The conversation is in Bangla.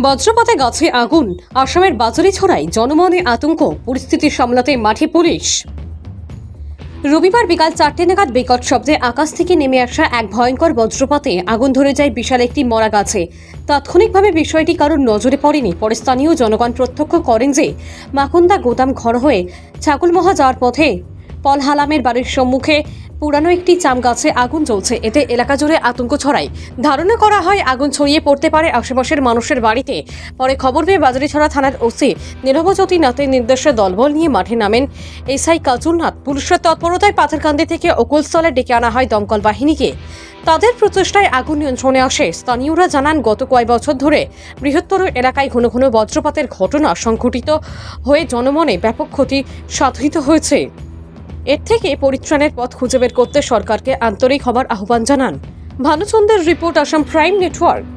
বজ্রপাতে গাছে আগুন। আসামের বাজারে ছড়ায় জনমনে আতঙ্ক। পরিস্থিতি সামলাতে মাঠে পুলিশ। রবিবার বিকাল চারটে নাগাদ বিকট শব্দে আকাশ থেকে নেমে আসা এক ভয়ঙ্কর বজ্রপাতে আগুন ধরে যায় বিশাল একটি মরা গাছে। তাৎক্ষণিকভাবে বিষয়টি কারোর নজরে পড়েনি। পরে স্থানীয় জনগণ প্রত্যক্ষ করেন যে, মাকুন্দা গোদাম ঘর হয়ে ছাগলমহা যাওয়ার পথে পল হালামের বাড়ির সম্মুখে পুরানো একটি চাম গাছে আগুন জ্বলছে। এতে এলাকা জুড়ে আতঙ্ক ছড়ায়। ধারণা করা হয় আগুন ছড়িয়ে পড়তে পারে আশেপাশের মানুষের বাড়িতে। পরে খবর পেয়ে বাজারিছড়া থানার ওসি নীরবজ্যোতি নাথের নির্দেশে দলবল নিয়ে মাঠে নামেন। এসআই কাজুল নাথ পুলিশের তৎপরতায় পাথরকান্দি থেকে অকুলস্থলে ডেকে আনা হয় দমকল বাহিনীকে। তাদের প্রচেষ্টায় আগুন নিয়ন্ত্রণে আসে। স্থানীয়রা জানান, গত কয়েক বছর ধরে বৃহত্তর এলাকায় ঘন ঘন বজ্রপাতের ঘটনা সংঘটিত হয়ে জনমনে ব্যাপক ক্ষতি সাধিত হয়েছে। এর থেকে পরিত্রাণের পথ খুঁজে বের করতে সরকারকে আন্তরিক হবার আহ্বান জানান। ভানুচন্দের রিপোর্ট আসাম প্রাইম নেটওয়ার্ক।